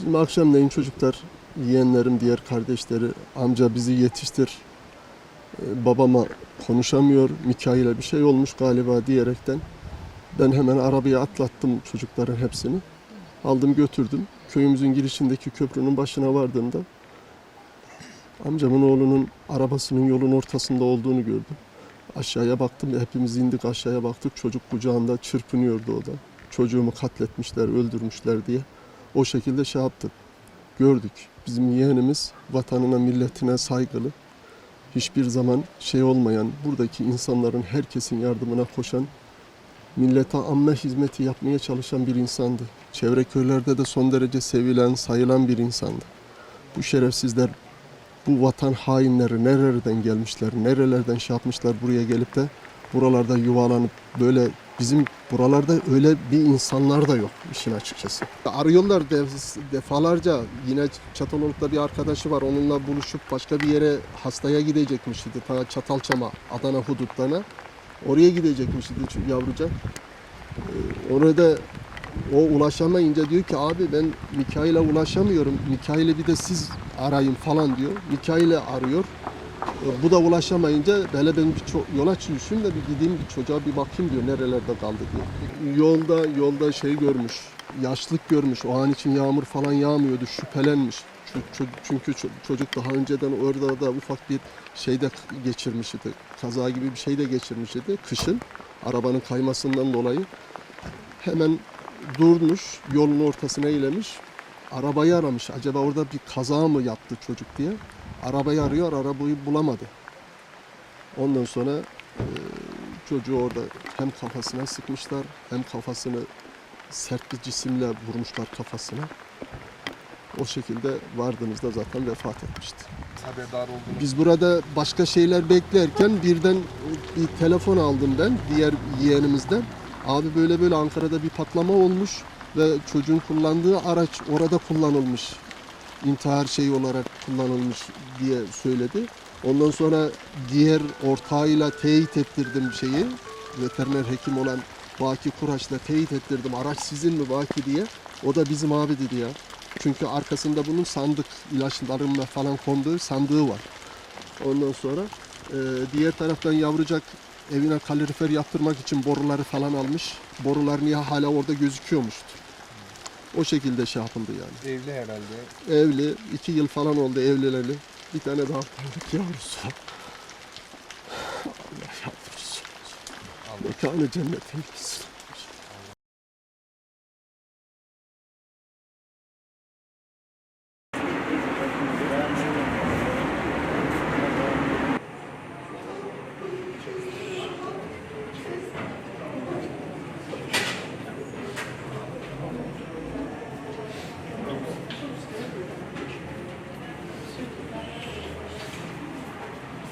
Bizim akşamleyin çocuklar, yeğenlerim, diğer kardeşleri, amca bizi yetiştir. Ee, babama konuşamıyor, Mikail'e bir şey olmuş galiba diyerekten. Ben hemen arabaya atlattım çocukların hepsini. Aldım götürdüm. Köyümüzün girişindeki köprünün başına vardığımda amcamın oğlunun arabasının yolun ortasında olduğunu gördüm. Aşağıya baktım, hepimiz indik aşağıya baktık. Çocuk kucağında çırpınıyordu o da. Çocuğumu katletmişler, öldürmüşler diye. O şekilde şey yaptık. Gördük. Bizim yeğenimiz vatanına, milletine saygılı. Hiçbir zaman şey olmayan, buradaki insanların herkesin yardımına koşan, millete amme hizmeti yapmaya çalışan bir insandı. Çevre köylerde de son derece sevilen, sayılan bir insandı. Bu şerefsizler, bu vatan hainleri nerelerden gelmişler, nerelerden şey yapmışlar buraya gelip de buralarda yuvalanıp böyle bizim buralarda öyle bir insanlar da yok işin açıkçası. Arıyorlar def- defalarca yine Çataloluk'ta bir arkadaşı var onunla buluşup başka bir yere hastaya gidecekmiş idi. Ta Çatalçam'a, Adana hudutlarına. Oraya gidecekmiş çünkü yavrucak. Ee, Orada o ulaşamayınca diyor ki abi ben Mikail'e ulaşamıyorum. Mikail'i bir de siz arayın falan diyor. Mikail'i arıyor. Bu da ulaşamayınca böyle ben bir yola düşün de bir gideyim bir çocuğa bir bakayım diyor nerelerde kaldı diyor. Yolda yolda şey görmüş. Yaşlık görmüş. O an için yağmur falan yağmıyordu. Şüphelenmiş. Çünkü ço- çocuk daha önceden orada da ufak bir şeyde geçirmiş idi. Kaza gibi bir şey de geçirmiş idi kışın. Arabanın kaymasından dolayı. Hemen durmuş, yolun ortasına eğilemiş. Arabayı aramış. Acaba orada bir kaza mı yaptı çocuk diye. Arabayı arıyor, arabayı bulamadı. Ondan sonra e, çocuğu orada hem kafasına sıkmışlar, hem kafasını sert bir cisimle vurmuşlar kafasına. O şekilde vardığımızda zaten vefat etmişti. Haberdar oldunuz. Biz burada başka şeyler beklerken birden bir telefon aldım ben diğer yeğenimizden. Abi böyle böyle Ankara'da bir patlama olmuş ve çocuğun kullandığı araç orada kullanılmış. İntihar şeyi olarak kullanılmış diye söyledi. Ondan sonra diğer ortağıyla teyit ettirdim şeyi. Veteriner hekim olan Baki Kuraç'la teyit ettirdim. Araç sizin mi Baki diye. O da bizim abi dedi ya. Çünkü arkasında bunun sandık ilaçların ve falan konduğu sandığı var. Ondan sonra e, diğer taraftan yavrucak evine kalorifer yaptırmak için boruları falan almış. Borular niye hala orada gözüküyormuştu. O şekilde şey yapıldı yani. Evli herhalde. Evli, iki yıl falan oldu evleneli. Bir tane daha tanıdık yavrusu. Allah yavrusu. Allah Mekanı cennetin gitsin.